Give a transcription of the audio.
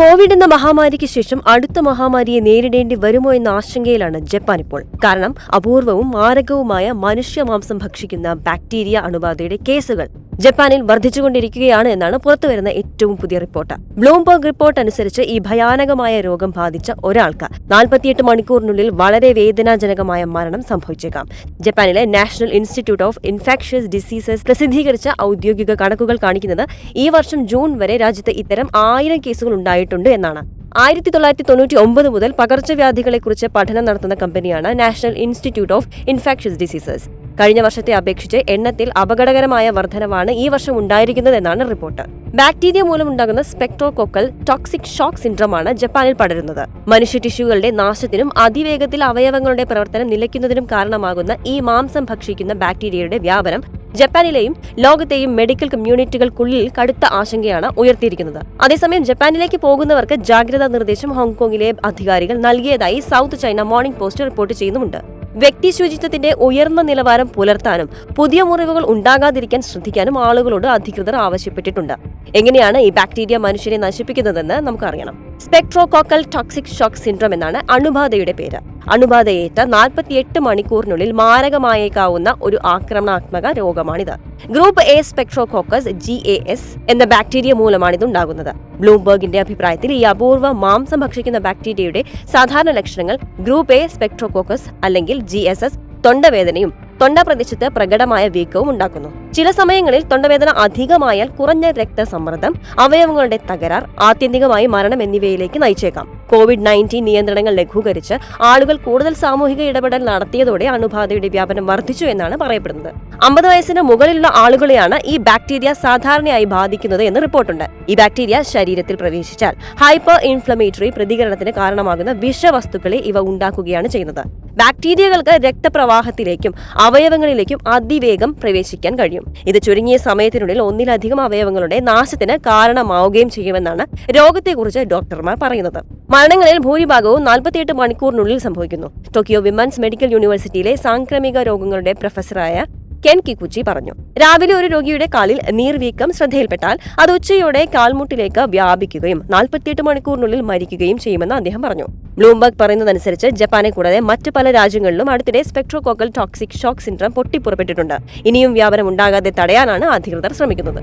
Covid എന്ന മഹാമാരിക്ക് ശേഷം അടുത്ത മഹാമാരിയെ നേരിടേണ്ടി വരുമോ എന്ന ആശങ്കയിലാണ് ജപ്പാൻ ഇപ്പോൾ. കാരണം അപൂർവവും മാരകവുമായ മനുഷ്യ മാംസം ഭക്ഷിക്കുന്ന ബാക്ടീരിയ അണുബാധയുടെ കേസുകൾ. ജപ്പാനിൽ വർദ്ധിച്ചുകൊണ്ടിരിക്കുകയാണ് എന്നാണ് പുറത്തുവരുന്ന ഏറ്റവും പുതിയ റിപ്പോർട്ട്. ബ്ലൂംബർഗ് റിപ്പോർട്ട് അനുസരിച്ച് ഈ ഭയാനകമായ രോഗം ബാധിച്ച ഒരാൾക്ക് നാൽപ്പത്തിയെട്ട് മണിക്കൂറിനുള്ളിൽ വളരെ വേദനാജനകമായ മരണം സംഭവിച്ചേക്കാം. ജപ്പാനിലെ national institute of infectious diseases പ്രസിദ്ധീകരിച്ച ഔദ്യോഗിക കണക്കുകൾ കാണിക്കുന്നത് ഈ വർഷം ജൂൺ വരെ രാജ്യത്ത് ഇത്തരം ആയിരം കേസുകൾ ഉണ്ടായിട്ടുണ്ട് എന്നാണ്. ആയിരത്തി തൊള്ളായിരത്തി തൊണ്ണൂറ്റി ഒമ്പത് മുതൽ പകർച്ചവ്യാധികളെക്കുറിച്ച് പഠനം നടത്തുന്ന കമ്പനിയാണ് national institute of infectious diseases. കഴിഞ്ഞ വർഷത്തെ അപേക്ഷിച്ച് എണ്ണത്തിൽ അപകടകരമായ വർധനവാണ് ഈ വർഷം ഉണ്ടായിരിക്കുന്നതെന്നാണ് റിപ്പോർട്ട്. ബാക്ടീരിയ മൂലമുണ്ടാകുന്ന സ്പെക്ട്രോകോക്കൽ ടോക്സിക് ഷോക്ക് സിൻഡ്രമാണ് ജപ്പാനിൽ പടരുന്നത്. മനുഷ്യ ടിഷ്യൂകളുടെ നാശത്തിനും അതിവേഗത്തിൽ അവയവങ്ങളുടെ പ്രവർത്തനം നിലയ്ക്കുന്നതിനും കാരണമാകുന്ന ഈ മാംസം ഭക്ഷിക്കുന്ന ബാക്ടീരിയയുടെ വ്യാപനം ജപ്പാനിലെയും ലോകത്തെയും മെഡിക്കൽ കമ്മ്യൂണിറ്റികൾക്കുള്ളിൽ കടുത്ത ആശങ്കയാണ് ഉയർത്തിയിരിക്കുന്നത്. അതേസമയം ജപ്പാനിലേക്ക് പോകുന്നവർക്ക് ജാഗ്രതാ നിർദ്ദേശം ഹോങ്കോങ്ങിലെ അധികാരികൾ നൽകിയതായി South China Morning Post report ചെയ്യുന്നുമുണ്ട്. വ്യക്തി ശുചിത്വത്തിന്റെ ഉയർന്ന നിലവാരം പുലർത്താനും പുതിയ മുറിവുകൾ ഉണ്ടാകാതിരിക്കാൻ ശ്രദ്ധിക്കാനും ആളുകളോട് അധികൃതർ ആവശ്യപ്പെട്ടിട്ടുണ്ട്. എങ്ങനെയാണ് ഈ ബാക്ടീരിയ മനുഷ്യനെ നശിപ്പിക്കുന്നതെന്ന് നമുക്കറിയണം. സ്പെക്ട്രോകോക്കൽ ടോക്സിക് ഷോക്ക് സിൻഡ്രോം എന്നാണ് അണുബാധയുടെ പേര്. അണുബാധയേറ്റ നാൽപ്പത്തിയെട്ട് മണിക്കൂറിനുള്ളിൽ മാരകമായേക്കാവുന്ന ഒരു ആക്രമണാത്മക രോഗമാണിത്. ഗ്രൂപ്പ് എ സ്പെക്ട്രോകോക്കസ് ജി എ എസ് എന്ന ബാക്ടീരിയ മൂലമാണ് ഇത് ഉണ്ടാകുന്നത് ബ്ലൂംബർഗിന്റെ അഭിപ്രായത്തിൽ ഈ അപൂർവ മാംസം ഭക്ഷിക്കുന്ന ബാക്ടീരിയയുടെ സാധാരണ ലക്ഷണങ്ങൾ ഗ്രൂപ്പ് എ സ്പെക്ട്രോകോക്കസ് അല്ലെങ്കിൽ ജി എസ് എസ് തൊണ്ടവേദനയും തൊണ്ട പ്രദേശത്ത് പ്രകടമായ വീക്കവും ഉണ്ടാക്കുന്നു. ചില സമയങ്ങളിൽ തൊണ്ടവേദന അധികമായാൽ കുറഞ്ഞ രക്തസമ്മർദ്ദം അവയവങ്ങളുടെ തകരാർ ആത്യന്തികമായി മരണം എന്നിവയിലേക്ക് നയിച്ചേക്കാം. കോവിഡ് നയന്റീൻ നിയന്ത്രണങ്ങൾ ലഘൂകരിച്ച് ആളുകൾ കൂടുതൽ സാമൂഹിക ഇടപെടൽ നടത്തിയതോടെ അണുബാധയുടെ വ്യാപനം വർദ്ധിച്ചു എന്നാണ് പറയപ്പെടുന്നത്. അമ്പത് വയസ്സിന് മുകളിലുള്ള ആളുകളെയാണ് ഈ ബാക്ടീരിയ സാധാരണയായി ബാധിക്കുന്നത് എന്ന് റിപ്പോർട്ടുണ്ട്. ഈ ബാക്ടീരിയ ശരീരത്തിൽ പ്രവേശിച്ചാൽ ഹൈപ്പർ ഇൻഫ്ലമേറ്ററി പ്രതികരണത്തിന് കാരണമാകുന്ന വിഷവസ്തുക്കളെ ഇവ ഉണ്ടാക്കുകയാണ് ചെയ്യുന്നത്. ബാക്ടീരിയകൾക്ക് രക്തപ്രവാഹത്തിലേക്കും അവയവങ്ങളിലേക്കും അതിവേഗം പ്രവേശിക്കാൻ കഴിയും. ഇത് ചുരുങ്ങിയ സമയത്തിനുള്ളിൽ ഒന്നിലധികം അവയവങ്ങളുടെ നാശത്തിന് കാരണമാവുകയും ചെയ്യുമെന്നാണ് രോഗത്തെക്കുറിച്ച് ഡോക്ടർമാർ പറയുന്നത്. മരണങ്ങളിൽ ഭൂരിഭാഗവും നാൽപ്പത്തിയെട്ട് മണിക്കൂറിനുള്ളിൽ സംഭവിക്കുന്നു. ടോക്കിയോ വിമൻസ് മെഡിക്കൽ യൂണിവേഴ്സിറ്റിയിലെ സാംക്രമിക രോഗങ്ങളുടെ പ്രൊഫസറായ കെൻ കിക്കുച്ചി പറഞ്ഞു. രാവിലെ ഒരു രോഗിയുടെ കാലിൽ നീർവീക്കം ശ്രദ്ധയിൽപ്പെട്ടാൽ അത് ഉച്ചയോടെ കാൽമുട്ടിലേക്ക് വ്യാപിക്കുകയും നാൽപ്പത്തിയെട്ട് മണിക്കൂറിനുള്ളിൽ മരിക്കുകയും ചെയ്യുമെന്ന് അദ്ദേഹം പറഞ്ഞു. ബ്ലൂംബർഗ് പറയുന്നതനുസരിച്ച് ജപ്പാനെ കൂടാതെ മറ്റ് പല രാജ്യങ്ങളിലും അടുത്തിടെ സ്പെക്ട്രോകോക്കൽ ടോക്സിക് ഷോക്ക് സിൻഡ്രം പൊട്ടിപ്പുറപ്പെട്ടിട്ടുണ്ട്. ഇനിയും വ്യാപനം ഉണ്ടാകാതെ തടയാനാണ് അധികൃതർ ശ്രമിക്കുന്നത്.